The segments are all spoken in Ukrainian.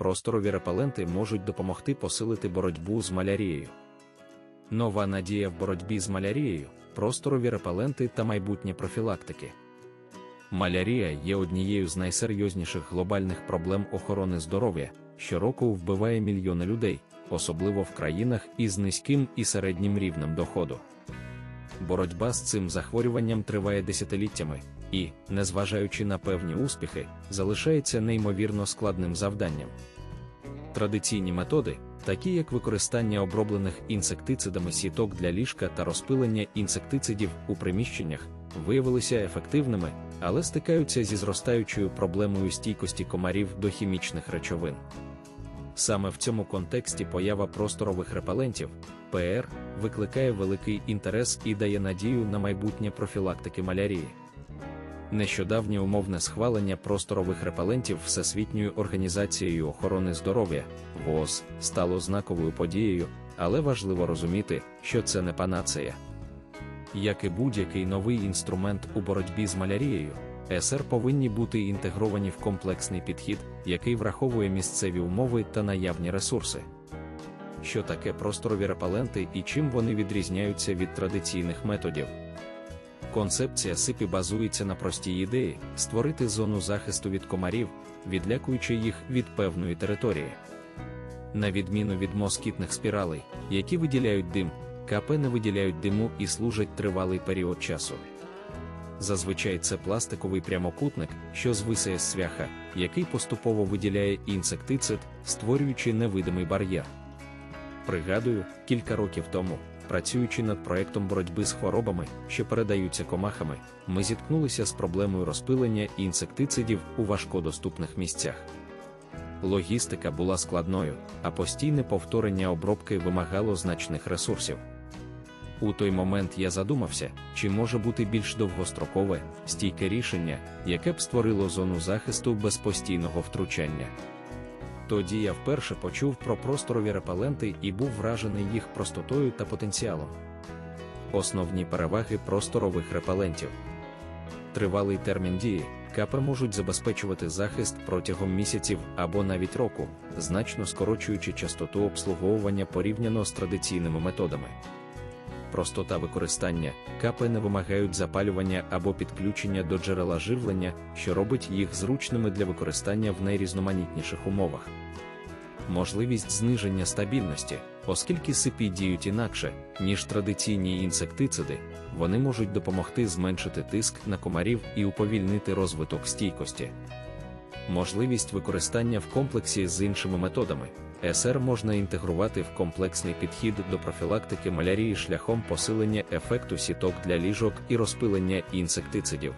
просторові репеленти можуть допомогти посилити боротьбу з малярією. Нова надія в боротьбі з малярією, просторові репеленти та майбутнє профілактики. Малярія є однією з найсерйозніших глобальних проблем охорони здоров'я, щороку вбиває мільйони людей, особливо в країнах із низьким і середнім рівнем доходу. Боротьба з цим захворюванням триває десятиліттями і, незважаючи на певні успіхи, залишається неймовірно складним завданням. Традиційні методи, такі як використання оброблених інсектицидами сіток для ліжка та розпилення інсектицидів у приміщеннях, виявилися ефективними, але стикаються зі зростаючою проблемою стійкості комарів до хімічних речовин. Саме в цьому контексті поява просторових репелентів ПР викликає великий інтерес і дає надію на майбутнє профілактики малярії. Нещодавнє умовне схвалення просторових репелентів Всесвітньою організацією охорони здоров'я ВООЗ стало знаковою подією, але важливо розуміти, що це не панацея. Як і будь-який новий інструмент у боротьбі з малярією, СР повинні бути інтегровані в комплексний підхід, який враховує місцеві умови та наявні ресурси. Що таке просторові репеленти і чим вони відрізняються від традиційних методів? Концепція сипі базується на простій ідеї створити зону захисту від комарів, відлякуючи їх від певної території. На відміну від москітних спіралей, які виділяють дим, КП не виділяють диму і служать тривалий період часу. Зазвичай це пластиковий прямокутник, що звисає з свяха, який поступово виділяє інсектицид, створюючи невидимий бар'єр. Пригадую, кілька років тому, працюючи над проектом боротьби з хворобами, що передаються комахами, ми зіткнулися з проблемою розпилення інсектицидів у важкодоступних місцях. Логістика була складною, а постійне повторення обробки вимагало значних ресурсів. У той момент я задумався, чи може бути більш довгострокове, стійке рішення, яке б створило зону захисту без постійного втручання. Тоді я вперше почув про просторові репеленти і був вражений їх простотою та потенціалом. Основні переваги просторових репелентів. Тривалий термін дії, КП можуть забезпечувати захист протягом місяців або навіть року, значно скорочуючи частоту обслуговування порівняно з традиційними методами. Простота використання КП не вимагають запалювання або підключення до джерела живлення, що робить їх зручними для використання в найрізноманітніших умовах. Можливість зниження стабільності, оскільки сипі діють інакше, ніж традиційні інсектициди, вони можуть допомогти зменшити тиск на комарів і уповільнити розвиток стійкості. Можливість використання в комплексі з іншими методами. СР можна інтегрувати в комплексний підхід до профілактики малярії шляхом посилення ефекту сіток для ліжок і розпилення інсектицидів.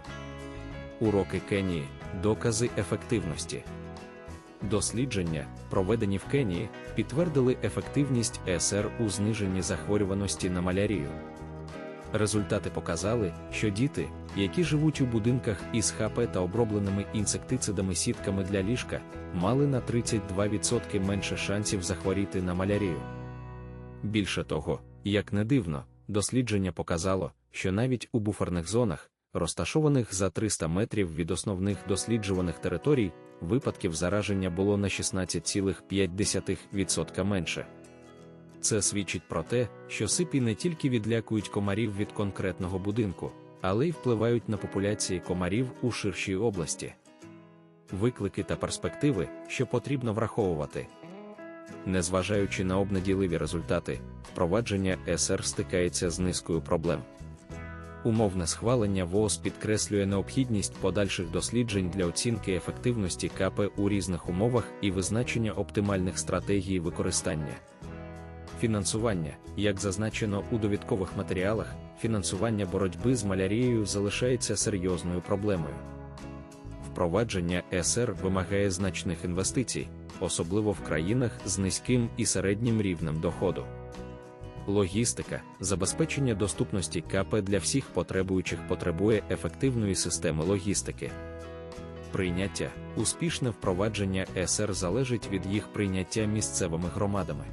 Уроки Кенії докази ефективності. Дослідження, проведені в Кенії, підтвердили ефективність СР у зниженні захворюваності на малярію. Результати показали, що діти, які живуть у будинках із ХП та обробленими інсектицидами сітками для ліжка, мали на 32% менше шансів захворіти на малярію. Більше того, як не дивно, дослідження показало, що навіть у буферних зонах, розташованих за 300 метрів від основних досліджуваних територій, випадків зараження було на 16,5% менше. Це свідчить про те, що сипі не тільки відлякують комарів від конкретного будинку, але й впливають на популяції комарів у ширшій області. Виклики та перспективи, що потрібно враховувати. Незважаючи на обнадійливі результати, впровадження СР стикається з низкою проблем. Умовне схвалення ВООЗ підкреслює необхідність подальших досліджень для оцінки ефективності КП у різних умовах і визначення оптимальних стратегій використання. Фінансування, як зазначено у довідкових матеріалах, фінансування боротьби з малярією залишається серйозною проблемою. Впровадження СР вимагає значних інвестицій, особливо в країнах з низьким і середнім рівнем доходу. Логістика, забезпечення доступності КП для всіх потребуючих потребує ефективної системи логістики. Прийняття, успішне впровадження СР залежить від їх прийняття місцевими громадами.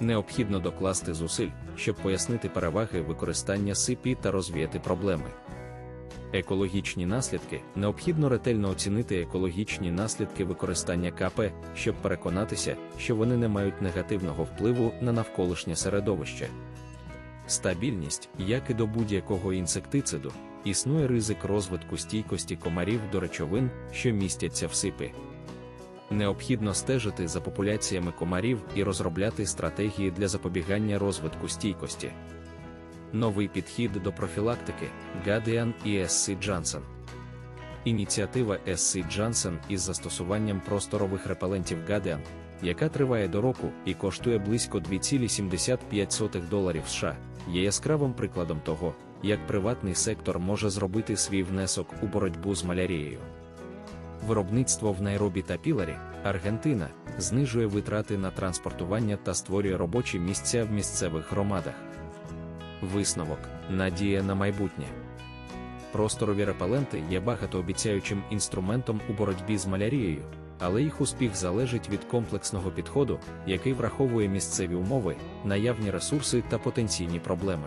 Необхідно докласти зусиль, щоб пояснити переваги використання СИПІ та розвіяти проблеми. Екологічні наслідки необхідно ретельно оцінити екологічні наслідки використання КП, щоб переконатися, що вони не мають негативного впливу на навколишнє середовище. Стабільність, як і до будь-якого інсектициду, існує ризик розвитку стійкості комарів до речовин, що містяться в сипі. Необхідно стежити за популяціями комарів і розробляти стратегії для запобігання розвитку стійкості. Новий підхід до профілактики Guardian і SC Johnson. Ініціатива SC Johnson із застосуванням просторових репелентів Guardian, яка триває до року і коштує близько 2,75 доларів США, є яскравим прикладом того, як приватний сектор може зробити свій внесок у боротьбу з малярією. Виробництво в Найробі та Піларі, Аргентина, знижує витрати на транспортування та створює робочі місця в місцевих громадах. Висновок надія на майбутнє. Просторові репеленти є багатообіцяючим інструментом у боротьбі з малярією, але їх успіх залежить від комплексного підходу, який враховує місцеві умови, наявні ресурси та потенційні проблеми.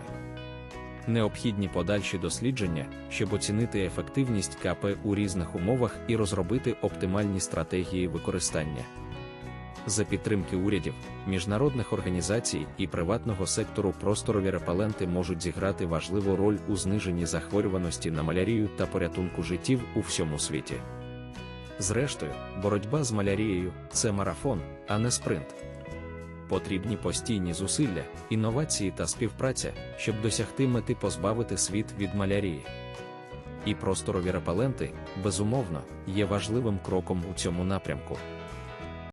Необхідні подальші дослідження, щоб оцінити ефективність КП у різних умовах і розробити оптимальні стратегії використання. За підтримки урядів, міжнародних організацій і приватного сектору просторові репеленти можуть зіграти важливу роль у зниженні захворюваності на малярію та порятунку життів у всьому світі. Зрештою, боротьба з малярією це марафон, а не спринт. Потрібні постійні зусилля, інновації та співпраця, щоб досягти мети позбавити світ від малярії. І просторові репеленти, безумовно, є важливим кроком у цьому напрямку.